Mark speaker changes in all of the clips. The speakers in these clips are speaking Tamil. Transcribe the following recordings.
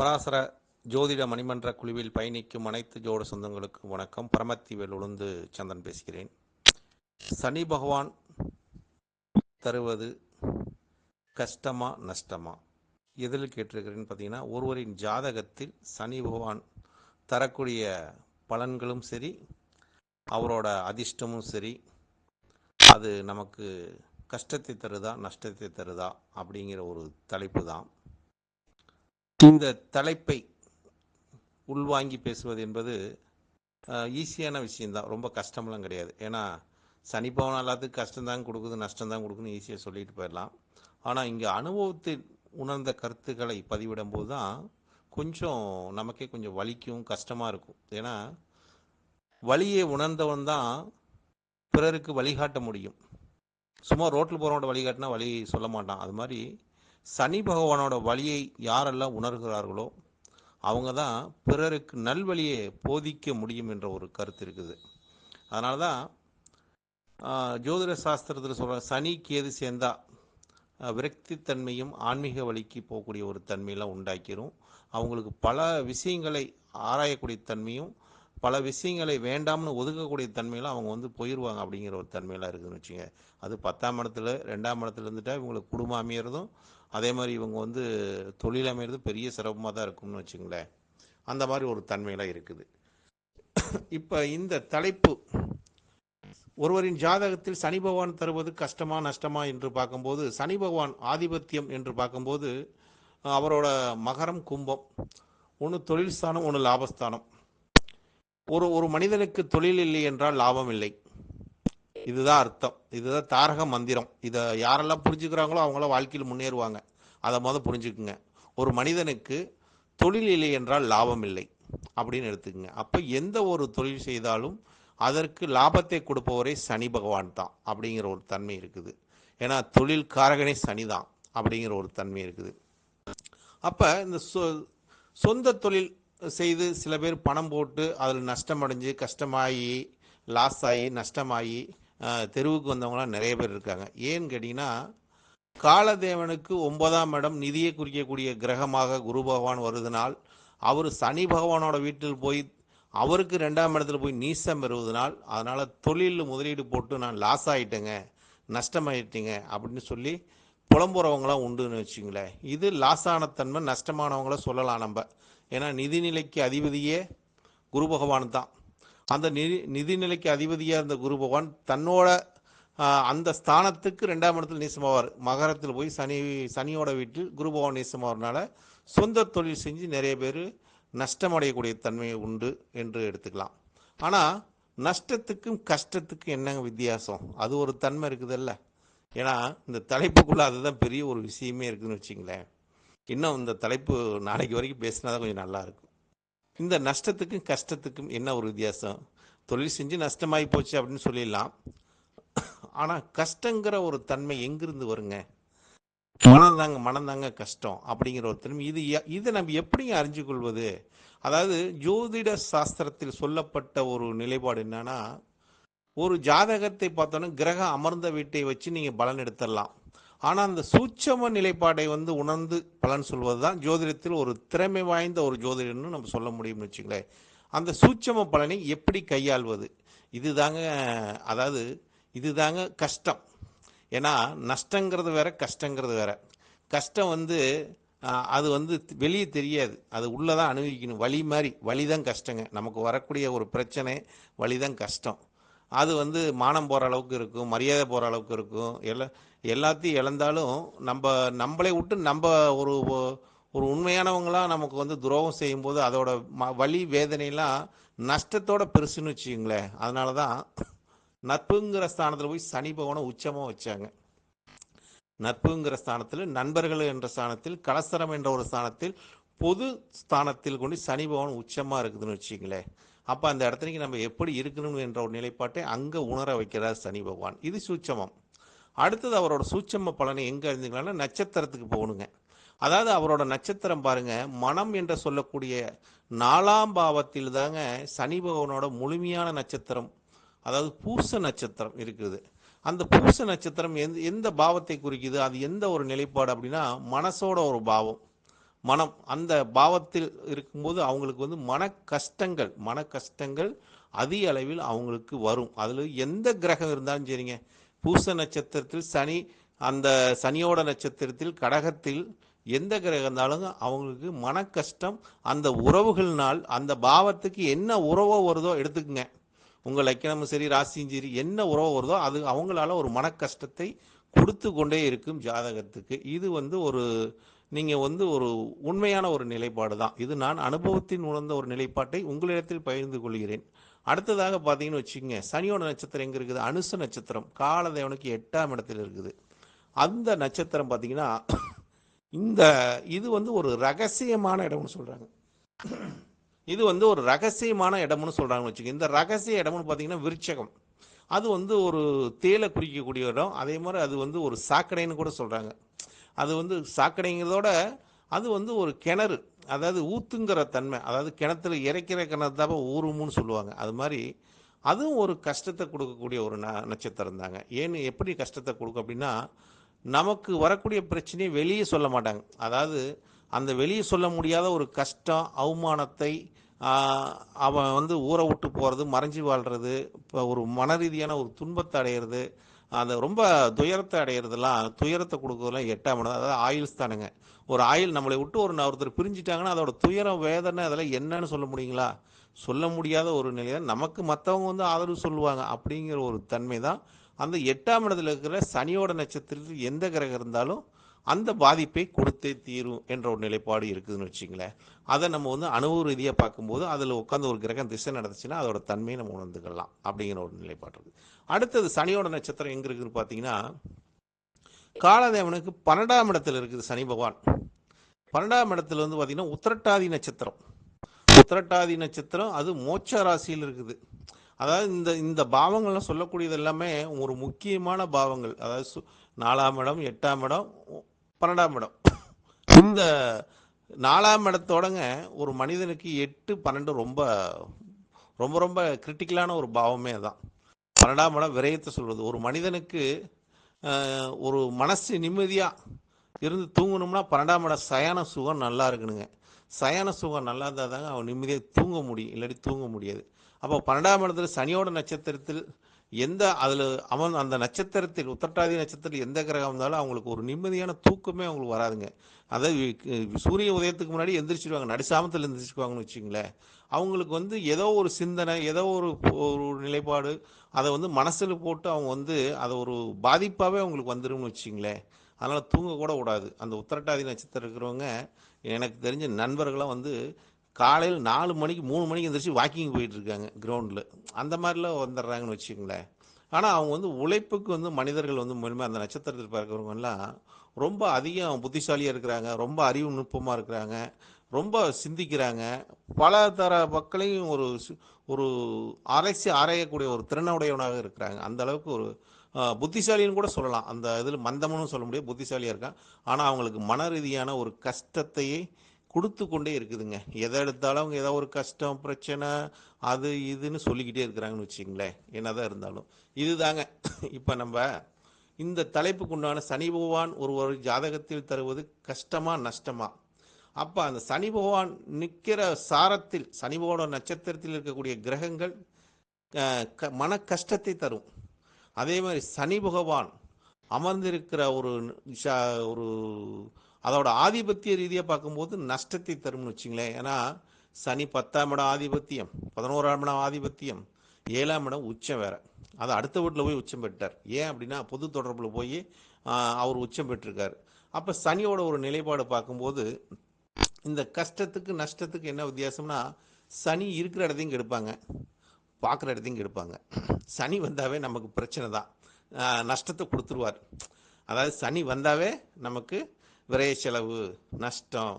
Speaker 1: பராசர ஜோதிட மணிமன்ற குழுவில் பயணிக்கும் அனைத்து ஜோட சொந்தங்களுக்கும் வணக்கம். பரமத்திவேல் உளுந்து சந்தன் பேசுகிறேன். சனி பகவான் தருவது கஷ்டமா நஷ்டமா? எதில் கேட்டிருக்கிறேன்னு பார்த்தீங்கன்னா ஒருவரின் ஜாதகத்தில் சனி பகவான் தரக்கூடிய பலன்களும் சரி அவரோட அதிர்ஷ்டமும் சரி அது நமக்கு கஷ்டத்தை தருதா நஷ்டத்தை தருதா அப்படிங்கிற ஒரு தலைப்பு தான். இந்த தலைப்பை உள்வாங்கி பேசுவது என்பது ஈஸியான விஷயந்தான் ரொம்ப கஷ்டம்லாம் கிடையாது. ஏன்னா சனி பவன் எல்லாத்துக்கும் கஷ்டம்தான் கொடுக்குது நஷ்டம்தான் கொடுக்குன்னு ஈஸியாக சொல்லிட்டு போயிடலாம். ஆனால் இங்கே அனுபவத்தில் உணர்ந்த கருத்துக்களை பதிவிடும்போது தான் கொஞ்சம் நமக்கே கொஞ்சம் வலிக்கும் கஷ்டமாக இருக்கும். ஏன்னா வழியை உணர்ந்தவன் தான் பிறருக்கு வழிகாட்ட முடியும். சும்மா ரோட்டில் போகிறவனோட வழிகாட்டினா வழி சொல்ல மாட்டான். அது மாதிரி சனி பகவானோட வழியை யாரெல்லாம் உணர்கிறார்களோ அவங்க தான் பிறருக்கு நல்வழியை போதிக்க முடியும் என்ற ஒரு கருத்து இருக்குது. அதனால தான் ஜோதிட சாஸ்திரத்தில் சொல்கிற சனி கேது சேர்ந்தா விரக்தித்தன்மையும் ஆன்மீக வழிக்கு போகக்கூடிய ஒரு தன்மையெல்லாம் உண்டாக்கிடும் அவங்களுக்கு பல விஷயங்களை ஆராயக்கூடிய தன்மையும் பல விஷயங்களை வேண்டாம்னு ஒதுக்கக்கூடிய தன்மையெல்லாம் அவங்க வந்து போயிடுவாங்க அப்படிங்கிற ஒரு தன்மையெல்லாம் இருக்குதுன்னு வச்சுங்க அது பத்தாம் இடத்துல ரெண்டாம் இடத்துல இருந்துட்டா இவங்களுக்கு குடும்பம் அமையிறதும் அதே மாதிரி இவங்க வந்து தொழில் அமையிறது பெரிய சிரமமாக தான் இருக்கும்னு வச்சுங்களேன். அந்த மாதிரி ஒரு தன்மையெல்லாம் இருக்குது. இப்போ இந்த தலைப்பு ஒருவரின் ஜாதகத்தில் சனி பகவான் தருவது கஷ்டமா நஷ்டமா என்று பார்க்கும்போது சனி பகவான் ஆதிபத்தியம் என்று பார்க்கும்போது அவரோட மகரம் கும்பம் ஒன்று தொழில் ஸ்தானம் ஒன்று லாபஸ்தானம். ஒரு ஒரு மனிதனுக்கு தொழில் இல்லை என்றால் லாபம் இல்லை. இதுதான் அர்த்தம். இதுதான் தாரக மந்திரம். இதை யாரெல்லாம் புரிஞ்சுக்கிறாங்களோ அவங்களாம் வாழ்க்கையில் முன்னேறுவாங்க. அதை மொதல் புரிஞ்சுக்குங்க. ஒரு மனிதனுக்கு தொழில் இல்லை என்றால் லாபம் இல்லை அப்படின்னு எடுத்துக்கங்க. அப்போ எந்த ஒரு தொழில் செய்தாலும் அதற்கு லாபத்தை கொடுப்பவரே சனி பகவான் தான் அப்படிங்கிற ஒரு தன்மை இருக்குது. ஏன்னா தொழில் காரகனே சனி தான் அப்படிங்கிற ஒரு தன்மை இருக்குது. அப்போ இந்த சொ சொந்த தொழில் செய்து சில பேர் பணம் போட்டு அதில் நஷ்டமடைஞ்சு கஷ்டமாகி லாஸ் ஆகி நஷ்டமாகி தெருவுக்கு வந்தவங்களாம் நிறைய பேர் இருக்காங்க. ஏன்னு கேட்டிங்கன்னா காலதேவனுக்கு ஒன்பதாம் இடம் நிதியை குறிக்கக்கூடிய கிரகமாக குரு பகவான் வருவதனால் அவர் சனி பகவானோட வீட்டில் போய் அவருக்கு ரெண்டாம் இடத்துல போய் நீசம் பெறுவதனால் அதனால் தொழிலில் முதலீடு போட்டு நான் லாஸ் ஆகிட்டேங்க நஷ்டமாயிட்டீங்க அப்படின்னு சொல்லி புலம்புறவங்களாம் உண்டுன்னு வச்சுங்களேன். இது லாஸ் ஆன தன்மை நஷ்டமானவங்கள சொல்லலாம் நம்ம. ஏன்னா நிதிநிலைக்கு அதிபதியே குரு பகவான் தான். அந்த நிதி நிதிநிலைக்கு அதிபதியாக இருந்த குரு பகவான் தன்னோட அந்த ஸ்தானத்துக்கு ரெண்டாம் இடத்துல நீசமாவார். மகரத்தில் போய் சனி சனியோட வீட்டில் குரு பகவான் நீசமாவறனால சொந்த தொழில் செஞ்சு நிறைய பேர் நஷ்டமடையக்கூடிய தன்மை உண்டு என்று எடுத்துக்கலாம். ஆனால் நஷ்டத்துக்கும் கஷ்டத்துக்கும் என்னங்க வித்தியாசம்? அது ஒரு தன்மை இருக்குதுல்ல. ஏன்னா இந்த தலைப்புக்குள்ளே அதுதான் பெரிய ஒரு விஷயமே இருக்குதுன்னு வச்சுங்களேன் இன்னும் இந்த தலைப்பு நாளைக்கு வரைக்கும் பேசினா தான் கொஞ்சம் நல்லாயிருக்கும் இந்த நஷ்டத்துக்கும் கஷ்டத்துக்கும் என்ன ஒரு வித்தியாசம்? தொழில் செஞ்சு நஷ்டமாகி போச்சு அப்படின்னு சொல்லிடலாம். ஆனால் கஷ்டங்கிற ஒரு தன்மை எங்கிருந்து வருங்க? மனந்தாங்க மனந்தாங்க கஷ்டம் அப்படிங்கிற ஒரு தன்மை. இது இதை நம்ம எப்படிங்க அறிஞ்சு கொள்வது? அதாவது ஜோதிட சாஸ்திரத்தில் சொல்லப்பட்ட ஒரு நிலைப்பாடு என்னன்னா ஒரு ஜாதகத்தை பார்த்தோன்னா கிரகம் அமர்ந்த வீட்டை வச்சு நீங்கள் பலன் எடுத்துடலாம். ஆனால் அந்த சூட்சம நிலைப்பாடை வந்து உணர்ந்து பலன் சொல்வது தான் ஜோதிடத்தில் ஒரு திறமை வாய்ந்த ஒரு ஜோதிடம்னு நம்ம சொல்ல முடியும்னு வச்சுங்களேன் அந்த சூட்சம பலனை எப்படி கையாள்வது? இதுதாங்க அதாவது இதுதாங்க கஷ்டம். ஏன்னா நஷ்டங்கிறது வேற கஷ்டங்கிறது வேற. கஷ்டம் வந்து அது வந்து வெளியே தெரியாது. அது உள்ளே தான் அனுபவிக்கணும். வழி மாதிரி வலி தான் கஷ்டங்க. நமக்கு வரக்கூடிய ஒரு பிரச்சனை வலி தான் கஷ்டம். அது வந்து மானம் போகிற அளவுக்கு இருக்கும் மரியாதை போகிற அளவுக்கு இருக்கும். எல்லா எல்லாத்தையும் இழந்தாலும் நம்ம நம்மளை விட்டு நம்ம ஒரு ஒரு உண்மையானவங்களாம் நமக்கு வந்து துரோகம் செய்யும்போது அதோட ம வலி வேதனையெல்லாம் நஷ்டத்தோட பெருசுன்னு வச்சுக்கோங்களேன். அதனால தான் நட்புங்கிற ஸ்தானத்தில் போய் சனி பகவானை உச்சமாக வச்சாங்க. நட்புங்கிற ஸ்தானத்தில் நண்பர்கள் என்ற ஸ்தானத்தில் கலசரம் என்ற ஒரு ஸ்தானத்தில் பொது ஸ்தானத்தில் கொண்டு சனி பகவான் உச்சமாக இருக்குதுன்னு வச்சுங்களேன் அப்போ அந்த இடத்துக்கு நம்ம எப்படி இருக்கணும் என்ற ஒரு நிலைப்பாட்டை அங்கே உணர வைக்கிறார் சனி பகவான். இது சூட்சமம். அடுத்தது அவரோட சூட்சம பலனை எங்கே இருந்தீங்களான்னா நட்சத்திரத்துக்கு போகணுங்க. அதாவது அவரோட நட்சத்திரம் பாருங்க மனம் என்று சொல்லக்கூடிய நாலாம் பாவத்தில் தாங்க சனி பகவானோட முழுமையான நட்சத்திரம் அதாவது பூச நட்சத்திரம் இருக்குது. அந்த பூச நட்சத்திரம் எந்த எந்த பாவத்தை குறிக்குது அது எந்த ஒரு நிலைப்பாடு அப்படின்னா மனசோட ஒரு பாவம். மனம் அந்த பாவத்தில் இருக்கும்போது அவங்களுக்கு வந்து மன கஷ்டங்கள் மன கஷ்டங்கள் அதிக அளவில் அவங்களுக்கு வரும். அதில் எந்த கிரகம் இருந்தாலும் சரிங்க. பூச நட்சத்திரத்தில் சனி அந்த சனியோட நட்சத்திரத்தில் கடகத்தில் எந்த கிரகம் இருந்தாலும் அவங்களுக்கு மன கஷ்டம் அந்த உறவுகள்னால் அந்த பாவத்துக்கு என்ன உறவோ வருதோ எடுத்துக்கங்க. உங்கள் லக்கணமும் சரி ராசியும் சரி என்ன உறவோ வருதோ அது அவங்களால ஒரு மன கஷ்டத்தை கொடுத்து கொண்டே இருக்கும் ஜாதகத்துக்கு. இது வந்து ஒரு நீங்கள் வந்து ஒரு உண்மையான ஒரு நிலைப்பாடு தான். இது நான் அனுபவத்தின் உணர்ந்த ஒரு நிலைப்பாட்டை உங்களிடத்தில் பகிர்ந்து கொள்கிறேன். அடுத்ததாக பார்த்தீங்கன்னு வச்சுக்கோங்க சனியோட நட்சத்திரம் எங்கே இருக்குது? அனுச நட்சத்திரம். காலதேவனுக்கு எட்டாம் இடத்தில் இருக்குது. அந்த நட்சத்திரம் பார்த்தீங்கன்னா இந்த இது வந்து ஒரு ரகசியமான இடம்னு சொல்கிறாங்க இது வந்து ஒரு ரகசியமான இடம்னு சொல்கிறாங்கன்னு வச்சுக்கோங்க. இந்த ரகசிய இடம்னு பார்த்தீங்கன்னா விருச்சகம் அது வந்து ஒரு தேலை குறிக்கக்கூடிய இடம். அதே மாதிரி அது வந்து ஒரு சாக்கடைன்னு கூட சொல்கிறாங்க அது வந்து சாக்கடைங்கிறதோட அது வந்து ஒரு கிணறு. அதாவது ஊத்துங்கிற தன்மை. அதாவது கிணத்துல இறைக்கிற கிணறு தான் ஊறுமுன்னு சொல்லுவாங்க. அது மாதிரி அதுவும் ஒரு கஷ்டத்தை கொடுக்கக்கூடிய ஒரு ந நட்சத்திரம் தாங்க. ஏன்னு எப்படி கஷ்டத்தை கொடுக்கும் அப்படின்னா நமக்கு வரக்கூடிய பிரச்சனையை வெளியே சொல்ல மாட்டாங்க. அதாவது அந்த வெளியே சொல்ல முடியாத ஒரு கஷ்டம் அவமானத்தை அவன் வந்து ஊரை விட்டு போகிறது மறைஞ்சு வாழ்கிறது இப்போ ஒரு மன ரீதியான ஒரு துன்பத்தை அடையிறது அந்த ரொம்ப துயரத்தை அடையிறதெல்லாம் துயரத்தை கொடுக்கறதெல்லாம் எட்டாம் இடம். அதாவது ஆயில்ஸ் தானுங்க. ஒரு ஆயுள் நம்மளை விட்டு ஒரு ஒருத்தர் பிரிஞ்சிட்டாங்கன்னா அதோட துயரம் வேதனை அதெல்லாம் என்னன்னு சொல்ல முடியுங்களா? சொல்ல முடியாத ஒரு நிலை நமக்கு மற்றவங்க வந்து ஆதரவு சொல்லுவாங்க அப்படிங்கிற ஒரு தன்மை தான் அந்த எட்டாம் இடத்துல இருக்கிற சனியோட நட்சத்திரத்தில் எந்த கிரகம் இருந்தாலும் அந்த பாதிப்பை கொடுத்தே தீரும் என்ற ஒரு நிலைப்பாடு இருக்குதுன்னு வச்சுங்களேன் அதை நம்ம வந்து அனுபவ ரீதியாக பார்க்கும்போது அதில் உட்காந்து ஒரு கிரகம் திசை நடந்துச்சுன்னா அதோட தன்மையை நம்ம உணர்ந்துக்கலாம் அப்படிங்கிற ஒரு நிலைப்பாடு இருக்குது அடுத்தது சனியோட நட்சத்திரம் எங்கே இருக்குதுன்னு பார்த்தீங்கன்னா காலதேவனுக்கு பன்னெண்டாம் இடத்துல இருக்குது சனி பகவான். பன்னெண்டாம் இடத்துல வந்து பார்த்தீங்கன்னா உத்திரட்டாதி நட்சத்திரம். உத்திரட்டாதி நட்சத்திரம் அது மோட்ச ராசியில் இருக்குது. அதாவது இந்த இந்த பாவங்கள்லாம் சொல்லக்கூடியது எல்லாமே ஒரு முக்கியமான பாவங்கள். அதாவது சு- நாலாம் இடம் எட்டாம் இடம் பன்னெண்டாம் இடம். இந்த நாலாம் இடத்தோடங்க ஒரு மனிதனுக்கு எட்டு பன்னெண்டு ரொம்ப ரொம்ப ரொம்ப கிரிட்டிக்கலான ஒரு பாவமே தான் பன்னெண்டாம் இடம் விரயத்தை சொல்வது ஒரு மனிதனுக்கு ஒரு மனசு நிம்மதியாக இருந்து தூங்கணும்னா பன்னெண்டாம் இடம் சயான சுகம் நல்லா இருக்கணுங்க. சயான சுகம் நல்லா இருந்தால் தாங்க அவன் நிம்மதியாக தூங்க முடியும். இல்லாட்டி தூங்க முடியாது. அப்போ பன்னெண்டாம் இடத்துல சனியோட நட்சத்திரத்தில் எந்த அதில் அவன் அந்த நட்சத்திரத்தில் உத்தரட்டாதி நட்சத்திரத்தில் எந்த கிரகம் இருந்தாலும் அவங்களுக்கு ஒரு நிம்மதியான தூக்கமே அவங்களுக்கு வராதுங்க. அதாவது சூரிய உதயத்துக்கு முன்னாடி எந்திரிச்சிடுவாங்க நடுசாமத்தில் எந்திரிச்சுக்குவாங்கன்னு வச்சுங்களேன் அவங்களுக்கு வந்து ஏதோ ஒரு சிந்தனை ஏதோ ஒரு ஒரு நிலைப்பாடு அதை வந்து மனசில் போட்டு அவங்க வந்து அதை ஒரு பாதிப்பாகவே அவங்களுக்கு வந்துரும்னு வச்சுங்களேன் அதனால் தூங்க கூட கூடாது. அந்த உத்தரட்டாதி நட்சத்திரம் இருக்கிறவங்க எனக்கு தெரிஞ்ச நண்பர்களாக வந்து காலையில் நாலு மணிக்கு மூணு மணிக்கு எந்திரிச்சு வாக்கிங் போயிட்டுருக்காங்க கிரவுண்டில் அந்த மாதிரிலாம் வந்துடுறாங்கன்னு வச்சுக்கோங்களேன். ஆனால் அவங்க வந்து உழைப்புக்கு வந்து மனிதர்கள் வந்து முழுமை அந்த நட்சத்திரத்தில் பார்க்குறவங்கலாம் ரொம்ப அதிகம் புத்திசாலியாக இருக்கிறாங்க ரொம்ப அறிவு நுட்பமாக இருக்கிறாங்க ரொம்ப சிந்திக்கிறாங்க. பல தர மக்களையும் ஒரு ஒரு அரைசி ஆராயக்கூடிய ஒரு திறனுடையவனாக இருக்கிறாங்க. அந்த அளவுக்கு ஒரு புத்திசாலின்னு கூட சொல்லலாம். அந்த இதில் மந்தம்னு சொல்ல முடியாது புத்திசாலியாக இருக்கான். ஆனால் அவங்களுக்கு மன ரீதியான ஒரு கஷ்டத்தையே கொடுத்து கொண்டே இருக்குதுங்க. எதை எடுத்தாலும் அவங்க ஏதோ ஒரு கஷ்டம் பிரச்சனை அது இதுன்னு சொல்லிக்கிட்டே இருக்கிறாங்கன்னு வச்சுங்களேன் என்னதான் இருந்தாலும். இதுதாங்க. இப்போ நம்ம இந்த தலைப்புக்கு உண்டான சனி பகவான் ஒரு ஒரு ஜாதகத்தில் தருவது கஷ்டமா நஷ்டமா? அப்போ அந்த சனி பகவான் நிற்கிற சாரத்தில் சனி பகவான நட்சத்திரத்தில் இருக்கக்கூடிய கிரகங்கள் க- மன கஷ்டத்தை தரும். அதே மாதிரி சனி பகவான் அமர்ந்திருக்கிற ஒரு ஒரு அதோட ஆதிபத்திய ரீதியாக பார்க்கும்போது நஷ்டத்தை தரும்னு வச்சுங்களேன். ஏன்னா சனி பத்தாம் இடம் ஆதிபத்தியம் பதினோராம் இடம் ஆதிபத்தியம் ஏழாம் இடம் உச்சம் வேற. அதை அடுத்த வீட்டில் போய் உச்சம் பெற்றார் ஏன் அப்படின்னா பொது தொடர்பில் போய் அவர் உச்சம் பெற்றிருக்கார். அப்போ சனியோட ஒரு நிலைப்பாடு பார்க்கும்போது இந்த கஷ்டத்துக்கு நஷ்டத்துக்கு என்ன வித்தியாசம்னா சனி இருக்கிற இடத்தையும் கெடுப்பாங்க. பார்க்குற இடத்தையும் கெடுப்பாங்க. சனி வந்தாவே நமக்கு பிரச்சனை தான். நஷ்டத்தை கொடுத்துருவார். அதாவது சனி வந்தாவே நமக்கு விரைய செலவு நஷ்டம்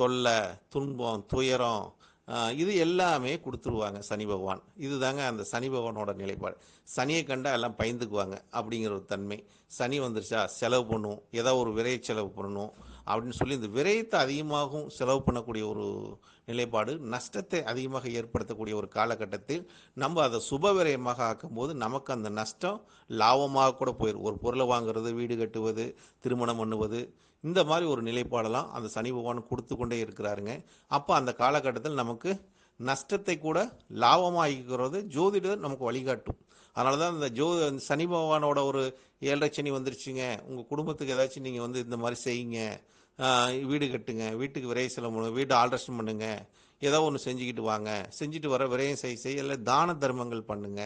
Speaker 1: தொல்லை துன்பம் துயரம் இது எல்லாமே கொடுத்துருவாங்க சனி பகவான். இதுதாங்க அந்த சனி பகவானோட நிலைப்பாடு. சனியை கண்டா எல்லாம் பயந்துக்குவாங்க அப்படிங்கிற ஒரு தன்மை. சனி வந்துருச்சா செலவு பண்ணும். ஏதோ ஒரு விரைய செலவு பண்ணணும். அப்படின்னு சொல்லி இந்த விரயத்தை அதிகமாகவும் செலவு பண்ணக்கூடிய ஒரு நிலைப்பாடு நஷ்டத்தை அதிகமாக ஏற்படுத்தக்கூடிய ஒரு காலகட்டத்தில் நம்ம அதை சுப விரயமாக ஆக்கும்போது நமக்கு அந்த நஷ்டம் லாபமாக கூட போயிடும் ஒரு பொருளை வாங்குறது வீடு கட்டுவது திருமணம் பண்ணுவது இந்த மாதிரி ஒரு நிலைப்பாடெல்லாம் அந்த சனி பகவான் கொடுத்து கொண்டே இருக்கிறாருங்க. அப்போ அந்த காலகட்டத்தில் நமக்கு நஷ்டத்தை கூட லாபமாகிக்கிறது ஜோதிடர் நமக்கு வழிகாட்டும். அதனால தான் இந்த ஜோ சனி பகவானோட ஒரு ஏழரை சனி வந்துருச்சுங்க. உங்கள் குடும்பத்துக்கு ஏதாச்சும் நீங்கள் வந்து இந்த மாதிரி செய்யுங்க. வீடு கட்டுங்க. வீட்டுக்கு விரைய செலவு பண்ணுங்க. வீடு ஆல்ட்ரேஷன் பண்ணுங்க. ஏதோ ஒன்று செஞ்சுக்கிட்டு வாங்க. செஞ்சுட்டு வர விரயம் செய் செய்ய இல்லை தான தர்மங்கள் பண்ணுங்க.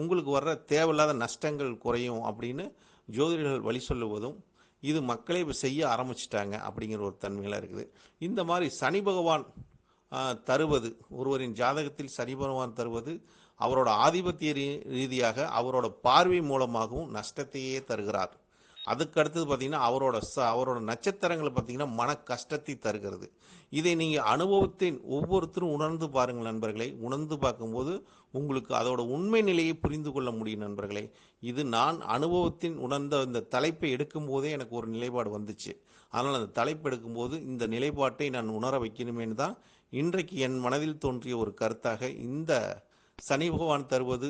Speaker 1: உங்களுக்கு வர்ற தேவையில்லாத நஷ்டங்கள் குறையும் அப்படின்னு ஜோதிடர்கள் வழி சொல்லுவதும் இது மக்களே இப்போ செய்ய ஆரம்பிச்சிட்டாங்க அப்படிங்கிற ஒரு தன்மையெல்லாம் இருக்குது. இந்த மாதிரி சனி பகவான் தருவது ஒருவரின் ஜாதகத்தில் சனி பகவான் தருவது அவரோட ஆதிபத்திய ரீ- ரீதியாக அவரோட பார்வை மூலமாகவும் நஷ்டத்தையே தருகிறார். அதுக்கு அடுத்தது பார்த்தீங்கன்னா அவரோட ச அவரோட நட்சத்திரங்கள் பார்த்தீங்கன்னா மன கஷ்டத்தை தருகிறது. இதை நீங்கள் அனுபவத்தின் ஒவ்வொருத்தரும் உணர்ந்து பாருங்கள் நண்பர்களை. உணர்ந்து பார்க்கும்போது உங்களுக்கு அதோட உண்மை நிலையை புரிந்து கொள்ள முடியும் நண்பர்களே. இது நான் அனுபவத்தின் உணர்ந்த இந்த தலைப்பை எடுக்கும்போதே எனக்கு ஒரு நிலைப்பாடு வந்துச்சு. அதனால் அந்த தலைப்பு எடுக்கும்போது இந்த நிலைப்பாட்டை நான் உணர வைக்கணுமேனு தான் இன்றைக்கு என் மனதில் தோன்றிய ஒரு கருத்தாக இந்த சனி பகவான் தருவது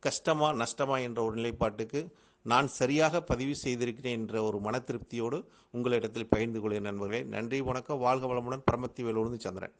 Speaker 1: கஷ்டமா நஷ்டமா என்ற ஒரு நிலைப்பாட்டுக்கு நான் சரியாக பதிவு செய்திருக்கிறேன் என்ற ஒரு மன திருப்தியோடு உங்களிடத்தில் பகிர்ந்து கொள்கிற நண்பர்களே. நன்றி வணக்கம். வாழ்க வளமுடன் பரமத்தி வேலூர்ந்து சந்திரன்.